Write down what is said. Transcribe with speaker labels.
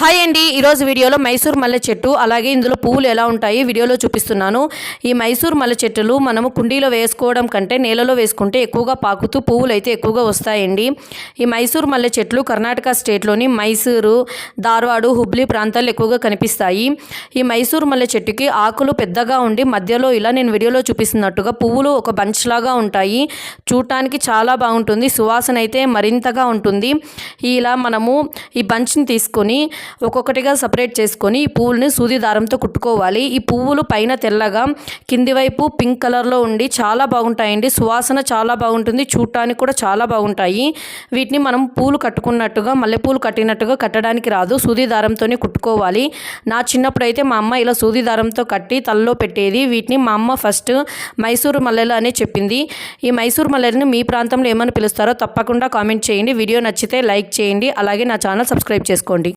Speaker 1: Hi అండి. ఈరోజు వీడియోలో మైసూర్ మల్లె చెట్టు అలాగే ఇందులో పువ్వులు ఎలా ఉంటాయి వీడియోలో చూపిస్తున్నాను. ఈ మైసూర్ మల్లె చెట్టులు మనము కుండీలో వేసుకోవడం కంటే నేలలో వేసుకుంటే ఎక్కువగా పాకుతూ పువ్వులు అయితే ఎక్కువగా వస్తాయండి. ఈ మైసూర్ మల్లె చెట్లు కర్ణాటక స్టేట్లోని మైసూరు ధార్వాడు హుబ్లీ ప్రాంతాల్లో ఎక్కువగా కనిపిస్తాయి. ఈ మైసూర్ మల్లె చెట్టుకి ఆకులు పెద్దగా ఉండి మధ్యలో ఇలా నేను వీడియోలో చూపిస్తున్నట్టుగా పువ్వులు ఒక బంచ్ లాగా ఉంటాయి. చూడటానికి చాలా బాగుంటుంది. సువాసన అయితే మరింతగా ఉంటుంది. ఇలా మనము ఈ బంచ్ని తీసుకొని ఒక్కొక్కటిగా సపరేట్ చేసుకొని ఈ పువ్వుల్ని సూది దారంతో కుట్టుకోవాలి. ఈ పువ్వులు పైన తెల్లగా కింది వైపు పింక్ కలర్లో ఉండి చాలా బాగుంటాయండి. సువాసన చాలా బాగుంటుంది చూడటానికి కూడా చాలా బాగుంటాయి. వీటిని మనం పూలు కట్టుకున్నట్టుగా మల్లెపూలు కట్టినట్టుగా కట్టడానికి రాదు. సూది దారంతోనే కుట్టుకోవాలి. నా చిన్నప్పుడు అయితే మా అమ్మ ఇలా సూది దారంతో కట్టి తలలో పెట్టేది. వీటిని మా అమ్మ ఫస్ట్ మైసూరు మల్లెలు అనే చెప్పింది. ఈ మైసూరు మల్లెలను మీ ప్రాంతంలో ఏమని పిలుస్తారో తప్పకుండా కామెంట్ చేయండి. వీడియో నచ్చితే లైక్ చేయండి. అలాగే నా ఛానల్ సబ్స్క్రైబ్ చేసుకోండి.